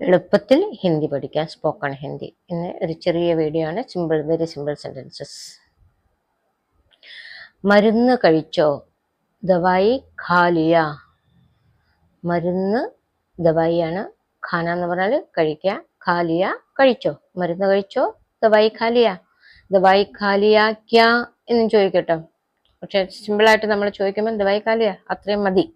എളുപ്പത്തിൽ ഹിന്ദി പഠിക്കാൻ സ്പോക്കൺ ഹിന്ദി. ഇന്ന് ഒരു ചെറിയ വീഡിയോ ആണ്. സിമ്പിൾ വെരി സിമ്പിൾ സെന്റൻസസ് മരുന്ന് കഴിച്ചോ? ദവായി ഖാലിയ. മരുന്ന് ദവായിയാണ്. ഖാന എന്ന് പറഞ്ഞാൽ കഴിക്കുക. ഖാലിയ കഴിച്ചോ? മരുന്ന് കഴിച്ചോ? ദവായി ഖാലിയ. ദവായി ഖാലിയ ക്യാ എന്നും ചോദിക്കട്ടോ. പക്ഷെ സിമ്പിളായിട്ട് നമ്മൾ ചോദിക്കുമ്പോൾ ദവായി ഖാലിയ അത്രയും മതി.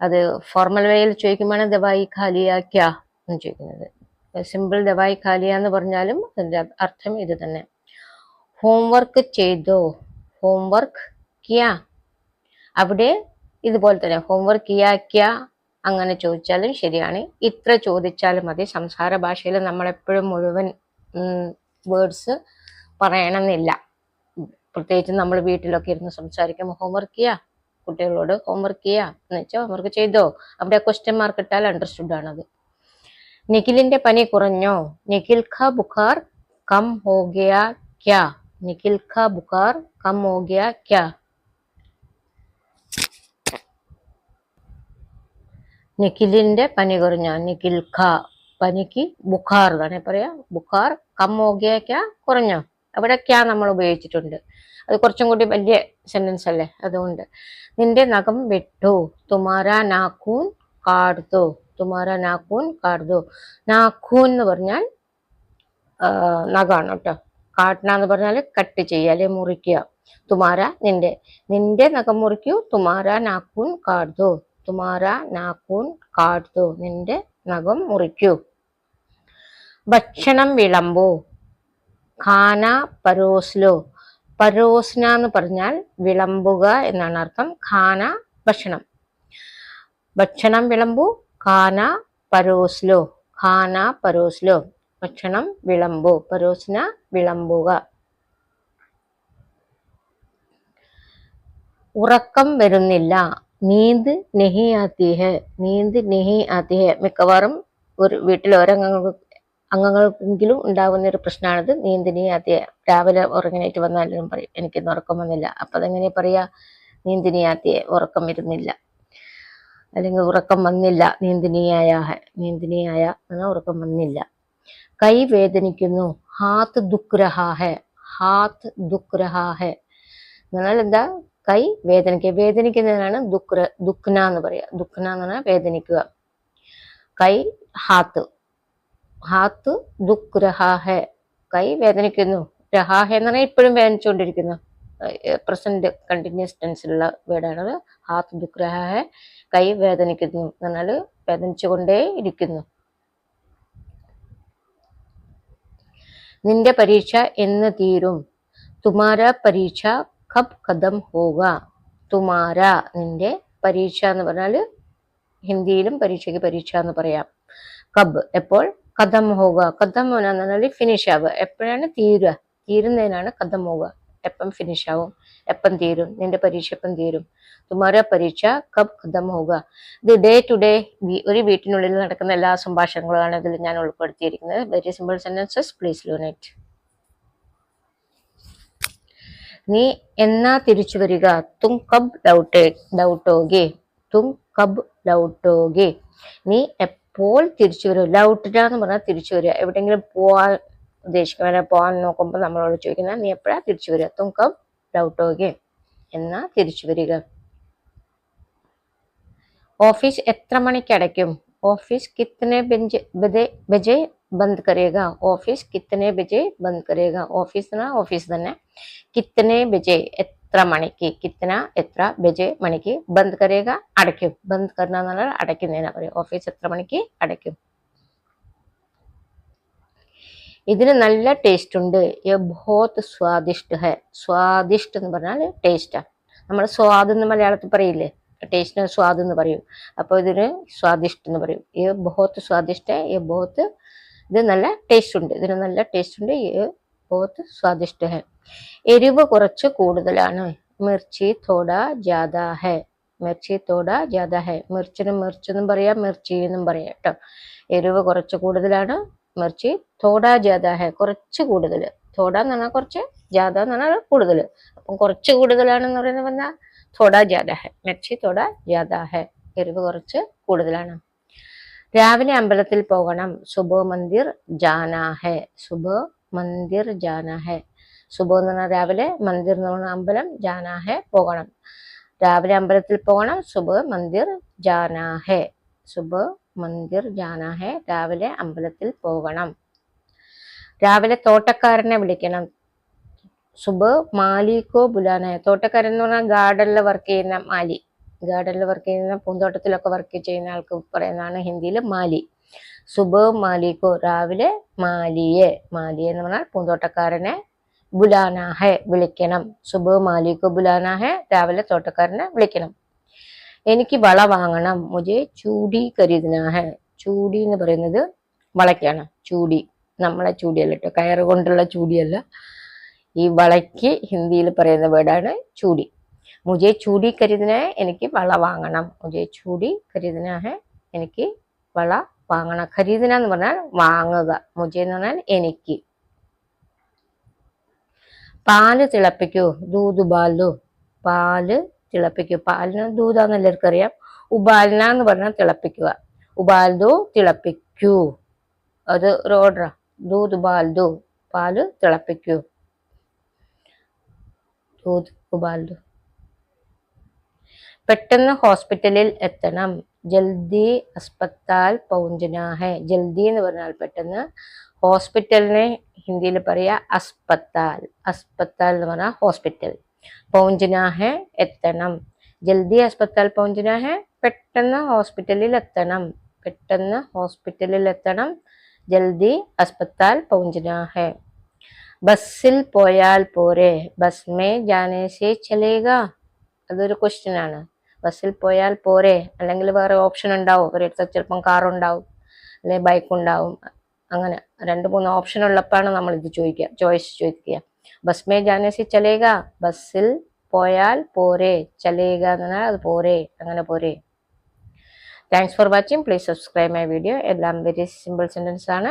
അത് ഫോർമൽ വേയിൽ ചോദിക്കുമ്പോഴാണ് ദവായി ഖാലിയ ക്യാ എന്ന് ചോദിക്കുന്നത് സിമ്പിൾ ദവായി ഖാലിയ എന്ന് പറഞ്ഞാലും അതിന്റെ അർത്ഥം ഇത് തന്നെ. ഹോംവർക്ക് ചെയ്തോ? ഹോംവർക്ക് ക്യാ? അവിടെ ഇതുപോലെ തന്നെ ഹോംവർക്ക് കിയാ ക്യാ അങ്ങനെ ചോദിച്ചാലും ശരിയാണ്. ഇത്ര ചോദിച്ചാലും മതി. സംസാര ഭാഷയിൽ നമ്മളെപ്പോഴും മുഴുവൻ വേർഡ്സ് പറയണമെന്നില്ല. പ്രത്യേകിച്ച് നമ്മൾ വീട്ടിലൊക്കെ ഇരുന്ന് സംസാരിക്കുമ്പോൾ ഹോംവർക്ക് ചെയ്യാ കുട്ടികളോട് ഹോംവർക്ക് ചെയ്യാ എന്ന് വെച്ചാൽ ഹോംവർക്ക് ചെയ്തോ? അവിടെ ക്വസ്റ്റ്യൻ മാർക്ക് ഇട്ടാൽ അണ്ടർസ്റ്റുഡ് ആണത്. നിഖിലിന്റെ പനി കുറഞ്ഞോ? നിഖിൽ ഖ ബുഖാർ കം ഹോ ഗയാ ക്യാ? നിഖിൽ ഖ ബുഖാർ കം ഹോ ഗയാ ക്യാ? നിഖിലിന്റെ പനി കുറഞ്ഞോ? നിഖിൽ ഖ പനിക്ക് ബുഖാർ തന്നെ പറയാ. ബുഖാർ കം ഹോ ഗയാ ക്യാ കുറഞ്ഞോ? അവിടെ ക്യാ നമ്മൾ ഉപയോഗിച്ചിട്ടുണ്ട്. അത് കുറച്ചും കൂടി വലിയ സെന്റൻസ് അല്ലേ? അതുകൊണ്ട് നിന്റെ നഖം വെട്ടു. തുമാര നാക്കൂൻ കാടുതോ തുമാര നാക്കൂൻ കാർദോ. നാക്കൂൻ എന്ന് പറഞ്ഞാൽ നഖാണ് കേട്ടോ. കാട്ടണ എന്ന് പറഞ്ഞാൽ കട്ട് ചെയ്യുക അല്ലെ മുറിക്കുക. തുമാര നിന്റെ നിന്റെ നഖം മുറിക്കൂ. തുമാര നാക്കൂൻ കാർദോ. തുമാര നാക്കൂൻ കാർദോ. നിന്റെ നഖം മുറിക്കൂ. ഭക്ഷണം വിളമ്പോ. ഖാന പരോസ്ലോ. പരോസ്ന എന്ന് പറഞ്ഞാൽ വിളമ്പുക എന്നാണ് അർത്ഥം. ഖാന ഭക്ഷണം. ഭക്ഷണം വിളമ്പു. ഖാന പരോസ്ലോ ഖാന പരോസ്ലോ ഭക്ഷണം വിളമ്പു പരോസ്ന വിളമ്പുക. ഉറക്കം വരുന്നില്ല. നീന്ത് നെഹി ആത്തി ഹെ നീന്ത് നെഹി ആത്തി മിക്കവാറും ഒരു വീട്ടിൽ ഒരംഗങ്ങൾക്ക് അംഗങ്ങൾക്കെങ്കിലും ഉണ്ടാകുന്ന ഒരു പ്രശ്നമാണിത് നീന്തിനി അതിഹ രാവിലെ ഉറങ്ങാനായിട്ട് വന്നാലും പറയും എനിക്കിന്ന് ഉറക്കം വന്നില്ല. അപ്പം അതെങ്ങനെ പറയാ നീന്തിനി ആദ്യ ഉറക്കം വരുന്നില്ല. അല്ലെങ്കിൽ ഉറക്കം വന്നില്ല നീന്തിനിയായ നീന്തിനിയായ ഉറക്കം വന്നില്ല. കൈ വേദനിക്കുന്നു ഹാത്ത് ദുഃഖ്രഹാഹ ഹാത്ത് ദുഃഖ്രഹാഹ. എന്നാൽ എന്താ? കൈ വേദനിക്കുക വേദനിക്കുന്നതിനാണ് ദുഃഖ ദുഃഖന എന്ന് പറയുക. ദുഃഖന എന്ന് പറഞ്ഞാൽ വേദനിക്കുക. കൈ ഹാത്ത് ഹാത്ത് ദുഃഖ്രഹാഹ. കൈ വേദനിക്കുന്നു രഹാഹെ എന്ന് പറഞ്ഞാൽ ഇപ്പോഴും വേദനിച്ചുകൊണ്ടിരിക്കുന്നു. പ്രസന്റ് കണ്ടിന്യൂസ് ടെൻസിലുള്ള വേർഡാണത് ഹാത്ത് ദുഃഖ് രഹാഹെ കൈ വേദനിക്കുന്നു എന്ന് പറഞ്ഞാൽ വേദനിച്ചുകൊണ്ടേ ഇരിക്കുന്നു. നിന്റെ പരീക്ഷ എന്ന് തീരും. തുമാര പരീക്ഷ കബ് കഥം ഹോക തുമാര നിന്റെ പരീക്ഷ എന്ന് പറഞ്ഞാൽ ഹിന്ദിയിലും പരീക്ഷയ്ക്ക് പരീക്ഷ എന്ന് പറയാം. കബ് എപ്പോൾ? കഥം ഹോക കഥം എന്ന് പറഞ്ഞാൽ ഫിനിഷ് ആവുക. എപ്പോഴാണ് തീരുക? തീരുന്നതിനാണ് കഥം ഹോക എപ്പം ഫിനിഷ് ആവും? എപ്പം തീരും? നിന്റെ പരീക്ഷ എപ്പം തീരും? തുമാര പരീക്ഷ കബ് ഖതം ഹോക ഇത് ഡേ ടു ഡേ ഒരു വീട്ടിനുള്ളിൽ നടക്കുന്ന എല്ലാ സംഭാഷണങ്ങളാണ് ഇതിൽ ഞാൻ ഉൾപ്പെടുത്തിയിരിക്കുന്നത്. Very simple sentences please learn നീ എന്നാ തിരിച്ചു വരിക? തും കബ് ലൗട്ടേ ലൗട്ടോगे തും കബ് ലൗട്ടോगे നീ എപ്പോൾ തിരിച്ചു വരും? ലൗട്ടിന എന്ന് പറഞ്ഞാൽ തിരിച്ചു വരിക. എവിടെയെങ്കിലും പോവാൻ ഉദ്ദേശിക്കുന്ന പോകാൻ നോക്കുമ്പോൾ നമ്മളോട് ചോദിക്കുന്ന നീ എപ്പോഴാ തിരിച്ചു വരിക? തുങ്കം ഡൗട്ട് ഓകെ എന്നാ തിരിച്ചു വരിക. ഓഫീസ് എത്ര മണിക്ക് അടയ്ക്കും? ഓഫീസ് കിത്തനെ ബജെ ബന്ദ് കരേഗ ഓഫീസ് കിത്തനെ ബജെ ബന്ദ് കരേഗ ഓഫീസ് ഓഫീസ് തന്നെ. കിത്തനെ ബജെ എത്ര മണിക്ക് കിത്തന എത്ര ബജെ മണിക്ക് ബന്ദ് കരേഗ അടയ്ക്കും. ബന്ദ് കരണ അടയ്ക്കുന്നതിനാ പറയും ഓഫീസ് എത്ര മണിക്ക് അടയ്ക്കും? ഇതിന് നല്ല ടേസ്റ്റ് ഉണ്ട്. ബഹോത്ത് സ്വാദിഷ്ട ഹെ. സ്വാദിഷ്ട എന്ന് പറഞ്ഞാൽ ടേസ്റ്റാണ് നമ്മൾ സ്വാദ് എന്ന് മലയാളത്തിൽ പറയില്ലേ? ടേസ്റ്റിന് സ്വാദ് എന്ന് പറയും. അപ്പോൾ ഇതിന് സ്വാദിഷ്ട എന്ന് പറയും. ഈ ബഹോത്ത് സ്വാദിഷ്ട ഈ ബഹോത്ത് ഇത് നല്ല ടേസ്റ്റ് ഉണ്ട്. ഇതിന് നല്ല ടേസ്റ്റ് ഉണ്ട്. ഈ ബഹോത്ത് സ്വാദിഷ്ട ഹെ. എരിവ് കുറച്ച് കൂടുതലാണ്. മിർച്ചി തോട ജാദ ഹെ. മിർച്ചി തോട ജാദ ഹെ. മിർച്ചിന് മിർച്ചെന്നും പറയാം മിർച്ചി എന്നും പറയാം കേട്ടോ. എരിവ് കുറച്ച് കൂടുതലാണ്. മിർച്ചി തോട ജാദ ഹെ കുറച്ച് കൂടുതൽ തോട എന്ന് പറഞ്ഞാൽ കുറച്ച് ജാഥ എന്ന് പറഞ്ഞാൽ കൂടുതൽ അപ്പം കുറച്ച് കൂടുതലാണെന്ന് പറയുന്നത് പറഞ്ഞാൽ തോടാ ജാദ ഹെ മിർച്ചി തോട ജാദ ഹെ എരിവ് കുറച്ച് കൂടുതലാണ്. രാവിലെ അമ്പലത്തിൽ പോകണം. സുബോ മന്ദിർ ജാനാ ഹെ സുബോ മന്ദിർ ജാനാ ഹെ. സുബോ എന്ന് പറഞ്ഞാൽ രാവിലെ മന്ദിർ എന്ന് പറഞ്ഞാൽ അമ്പലം ജാനാ ഹെ പോകണം. രാവിലെ അമ്പലത്തിൽ പോകണം. സുബ മന്ദിർ ജാനാ ഹെ സുബ് മന്ദിർ ജാനാ ഹെ രാവിലെ അമ്പലത്തിൽ പോകണം. രാവിലെ തോട്ടക്കാരനെ വിളിക്കണം. സുബ് മാലിക്കോ ബുലാനായ. തോട്ടക്കാരൻ എന്ന് പറഞ്ഞാൽ ഗാർഡനിൽ വർക്ക് ചെയ്യുന്ന മാലി. ഗാർഡനിൽ വർക്ക് ചെയ്യുന്ന പൂന്തോട്ടത്തിലൊക്കെ വർക്ക് ചെയ്യുന്ന ആൾക്ക് പറയുന്നതാണ് ഹിന്ദിയിൽ മാലി. സുബ് മാലിക്കോ രാവിലെ മാലിയെ. മാലിയെ എന്ന് പറഞ്ഞാൽ പൂന്തോട്ടക്കാരനെ ബുലാനാഹെ വിളിക്കണം. സുബ് മാലിക്കോ ബുലാനാഹെ രാവിലെ തോട്ടക്കാരനെ വിളിക്കണം. എനിക്ക് വള വാങ്ങണം. മുജെ ചൂടി കരുതിനാഹെ. ചൂടി എന്ന് പറയുന്നത് വളയ്ക്കാണ്. ചൂടി. നമ്മളെ ചൂടിയല്ല കേട്ടോ. കയറ് കൊണ്ടുള്ള ചൂടിയല്ല. ഈ വളയ്ക്ക് ഹിന്ദിയിൽ പറയുന്ന വേർഡാണ് ചൂടി. മുജെ ചൂടി കരുതിനെ എനിക്ക് വള വാങ്ങണം. മുജെ ചൂടി കരുതിനെ എനിക്ക് വള വാങ്ങണം. ഖരീദന എന്ന് പറഞ്ഞാൽ വാങ്ങുക. മുജെ എന്ന് പറഞ്ഞാൽ എനിക്ക്. പാൽ തിളപ്പിക്കൂ. ദൂത് ബാലു. പാൽ തിളപ്പിക്കൂ. പാലിന് ദൂതാന്ന് എല്ലാവർക്കും അറിയാം. ഉബാലന എന്ന് പറഞ്ഞാൽ തിളപ്പിക്കുക. ഉബാൽദു തിളപ്പിക്കൂ. അത് ഓർഡറാ ദൂത് ഉബാൽദു പാൽ തിളപ്പിക്കൂ. ദൂത് ഉബാൽദു പെട്ടെന്ന് ഹോസ്പിറ്റലിൽ എത്തണം. ജൽദി അസ്പത്താൽ പൗഞ്ചനാഹെ. ജൽദി എന്ന് പറഞ്ഞാൽ പെട്ടെന്ന് ഹോസ്പിറ്റലിനെ ഹിന്ദിയിൽ പറയാ അസ്പത്താൽ. അസ്പത്താൽ എന്ന് പറഞ്ഞാൽ ഹോസ്പിറ്റൽ. പൗഞ്ചനാഹെ എത്തണം. ജൽദി അസ്പത്താൽ പൗഞ്ചനാഹെ പെട്ടെന്ന് ഹോസ്പിറ്റലിൽ എത്തണം. പെട്ടെന്ന് ഹോസ്പിറ്റലിൽ എത്തണം. ജൽദി അസ്പത്താൽ പൗഞ്ചന ബസ്സിൽ പോയാൽ പോരെ. ബസ് മേ ജാനേസേ ചലേഗ. അതൊരു ക്വസ്റ്റ്യൻ ആണ് ബസ്സിൽ പോയാൽ പോരെ. അല്ലെങ്കിൽ വേറെ ഓപ്ഷൻ ഉണ്ടാവും. ഒരിടത്ത് ചിലപ്പം കാർ ഉണ്ടാവും അല്ലെങ്കിൽ ബൈക്ക് ഉണ്ടാവും അങ്ങനെ രണ്ട് മൂന്ന് ഓപ്ഷൻ ഉള്ളപ്പോഴാണ് നമ്മൾ ഇത് ചോദിക്കുക ചോയ്സ് ചോദിക്കുക. ബസ് മേ ജാനേസി ചലേക ബസ്സിൽ പോയാൽ പോരെ. ചലേക എന്ന് പറഞ്ഞാൽ അത് പോരെ. അങ്ങനെ പോരെ. Thanks for watching please subscribe my video എല്ലാം വെരി സിമ്പിൾ സെന്റൻസ് ആണ്.